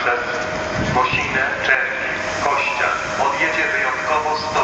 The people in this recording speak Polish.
przez Bosinę, Czerni, Kościa odjedzie wyjątkowo 100